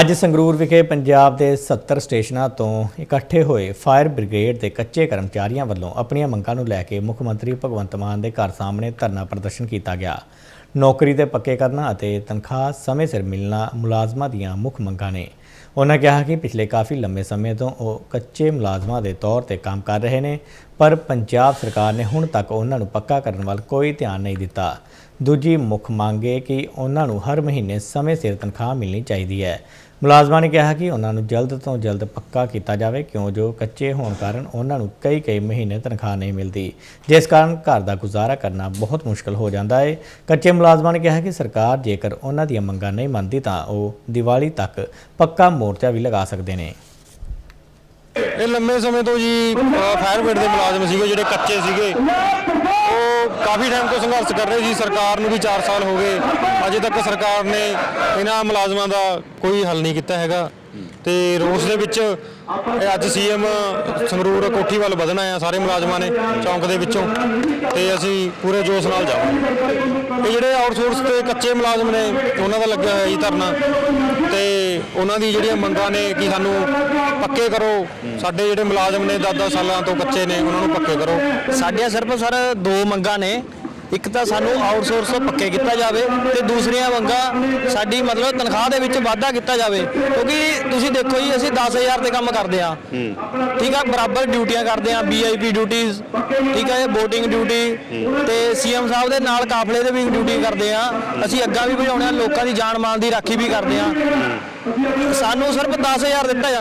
ਅੱਜ ਸੰਗਰੂਰ ਵਿਖੇ ਪੰਜਾਬ ਦੇ 70 ਸਟੇਸ਼ਨਾਂ ਤੋਂ ਇਕੱਠੇ ਹੋਏ ਫਾਇਰ ਬ੍ਰਿਗੇਡ ਦੇ ਕੱਚੇ ਕਰਮਚਾਰੀਆਂ ਵੱਲੋਂ ਆਪਣੀਆਂ ਮੰਗਾਂ ਨੂੰ ਲੈ ਕੇ ਮੁੱਖ ਮੰਤਰੀ ਭਗਵੰਤ ਮਾਨ ਦੇ ਘਰ ਸਾਹਮਣੇ ਧਰਨਾ ਪ੍ਰਦਰਸ਼ਨ ਕੀਤਾ ਗਿਆ। ਨੌਕਰੀ 'ਤੇ ਪੱਕੇ ਕਰਨਾ ਅਤੇ ਤਨਖਾਹ ਸਮੇਂ ਸਿਰ ਮਿਲਣਾ ਮੁਲਾਜ਼ਮਾਂ ਦੀਆਂ ਮੁੱਖ ਮੰਗਾਂ ਨੇ। ਉਹਨਾਂ ਕਿਹਾ ਕਿ ਪਿਛਲੇ ਕਾਫੀ ਲੰਮੇ ਸਮੇਂ ਤੋਂ ਉਹ ਕੱਚੇ ਮੁਲਾਜ਼ਮਾਂ ਦੇ ਤੌਰ ਤੇ ਕੰਮ ਕਰ ਰਹੇ ਨੇ, ਪਰ ਪੰਜਾਬ ਸਰਕਾਰ ਨੇ ਹੁਣ ਤੱਕ ਉਹਨਾਂ ਨੂੰ ਪੱਕਾ ਕਰਨ ਵੱਲ ਕੋਈ ਧਿਆਨ ਨਹੀਂ ਦਿੱਤਾ। ਦੂਜੀ ਮੁੱਖ ਮੰਗ ਹੈ ਕਿ ਉਹਨਾਂ ਨੂੰ ਹਰ ਮਹੀਨੇ ਸਮੇਂ ਸਿਰ ਤਨਖਾਹ ਮਿਲਣੀ ਚਾਹੀਦੀ ਹੈ। ਮੁਲਾਜ਼ਮਾਂ ਨੇ ਕਿਹਾ ਕਿ ਉਹਨਾਂ ਨੂੰ ਜਲਦ ਤੋਂ ਜਲਦ ਪੱਕਾ ਕੀਤਾ ਜਾਵੇ, ਕਿਉਂ ਜੋ ਕੱਚੇ ਹੋਣ ਕਾਰਨ ਉਹਨਾਂ ਨੂੰ ਕਈ ਕਈ ਮਹੀਨੇ ਤਨਖਾਹ ਨਹੀਂ ਮਿਲਦੀ। ਜਿਸ ਕਾਰਨ ਘਰ ਦਾ ਗੁਜ਼ਾਰਾ ਕਰਨਾ ਬਹੁਤ ਮੁਸ਼ਕਲ ਹੋ ਜਾਂਦਾ ਹੈ ਕੱਚੇ ਮੁਲਾਜ਼ਮਾਂ ਨੇ ਕਿਹਾ ਕਿ ਸਰਕਾਰ ਜੇਕਰ ਉਹਨਾਂ ਦੀਆਂ ਮੰਗਾਂ ਨਹੀਂ ਮੰਨਦੀ ਤਾਂ ਉਹ ਦੀਵਾਲੀ ਤੱਕ ਪੱਕਾ ਮੋਰਚਾ ਵੀ ਲਗਾ ਸਕਦੇ ਨੇ। ਇਹ ਲੰਮੇ ਸਮੇਂ ਤੋਂ ਜੀ ਫਾਇਰ ਬ੍ਰਿਗੇਡ ਦੇ ਮੁਲਾਜ਼ਮ ਸੀਗੇ, ਜਿਹੜੇ ਕੱਚੇ ਸੀਗੇ। ਕਾਫੀ ਟਾਈਮ ਤੋਂ ਸੰਘਰਸ਼ ਕਰ ਰਹੇ ਸੀ, ਸਰਕਾਰ ਨੂੰ ਵੀ 4 ਸਾਲ ਹੋ ਗਏ। ਅਜੇ ਤੱਕ ਸਰਕਾਰ ਨੇ ਇਹਨਾਂ ਮੁਲਾਜ਼ਮਾਂ ਦਾ ਕੋਈ ਹੱਲ ਨਹੀਂ ਕੀਤਾ ਹੈਗਾ। ਤੇ ਰੋਸ ਦੇ ਵਿੱਚ ਇਹ ਅੱਜ ਸੀਐਮ ਸੰਗਰੂਰ ਕੋਠੀ ਵੱਲ ਵਧਣਾ ਆ, ਸਾਰੇ ਮੁਲਾਜ਼ਮਾਂ ਨੇ ਚੌਂਕ ਦੇ ਵਿੱਚੋਂ। ਤੇ ਅਸੀਂ ਪੂਰੇ ਜੋਸ਼ ਨਾਲ ਜਾਵਾਂਗੇ। ਇਹ ਜਿਹੜੇ ਆਊਟਸੋਰਸ ਤੇ ਕੱਚੇ ਮੁਲਾਜ਼ਮ ਨੇ, ਉਹਨਾਂ ਦਾ ਲੱਗਿਆ ਹੋਇਆ ਜੀ ਧਰਨਾ। ਤੇ ਉਹਨਾਂ ਦੀ ਜਿਹੜੀਆਂ ਮੰਗਾਂ ਨੇ ਕਿ ਸਾਨੂੰ ਪੱਕੇ ਕਰੋ, ਸਾਡੇ ਜਿਹੜੇ ਮੁਲਾਜ਼ਮ ਨੇ 10-10 ਸਾਲਾਂ ਤੋਂ ਕੱਚੇ ਨੇ, ਉਹਨਾਂ ਨੂੰ ਪੱਕੇ ਕਰੋ। ਸਾਡੀਆਂ ਸਿਰਫ ਸਰ ਦੋ ਮੰਗਾਂ ਨੇ। ਇੱਕ ਤਾਂ ਸਾਨੂੰ ਆਊਟਸੋਰਸ ਪੱਕੇ ਕੀਤਾ ਜਾਵੇ ਤੇ ਦੂਸਰੀਆਂ ਮੰਗਾਂ ਸਾਡੀ ਮਤਲਬ ਤਨਖਾਹ ਦੇ ਵਿੱਚ ਵਾਧਾ ਕੀਤਾ ਜਾਵੇ। ਕਿਉਂਕਿ ਤੁਸੀਂ ਦੇਖੋ ਜੀ ਅਸੀਂ 10000 ਤੇ ਕੰਮ ਕਰਦੇ ਆ ਠੀਕ ਆ ਬਰਾਬਰ ਡਿਊਟੀਆਂ ਕਰਦੇ ਆ ਵੀਆਈਪੀ ਡਿਊਟੀਆਂ ਠੀਕ ਆ ਇਹ VOTING ਡਿਊਟੀ ਤੇ ਸੀਐਮ ਸਾਹਿਬ ਦੇ ਨਾਲ ਕਾਫਲੇ ਦੇ ਵੀ ਡਿਊਟੀ ਕਰਦੇ ਆ ਅਸੀਂ ਅੱਗਾ ਵੀ ਭਜਾਉਂਦੇ ਆ ਲੋਕਾਂ ਦੀ ਜਾਨ ਮਾਲ ਦੀ ਰਾਖੀ ਵੀ ਕਰਦੇ ਆ ਸਾਨੂੰ ਸਿਰਫ 10000 ਦਿੱਤਾ ਜਾਂਦਾ।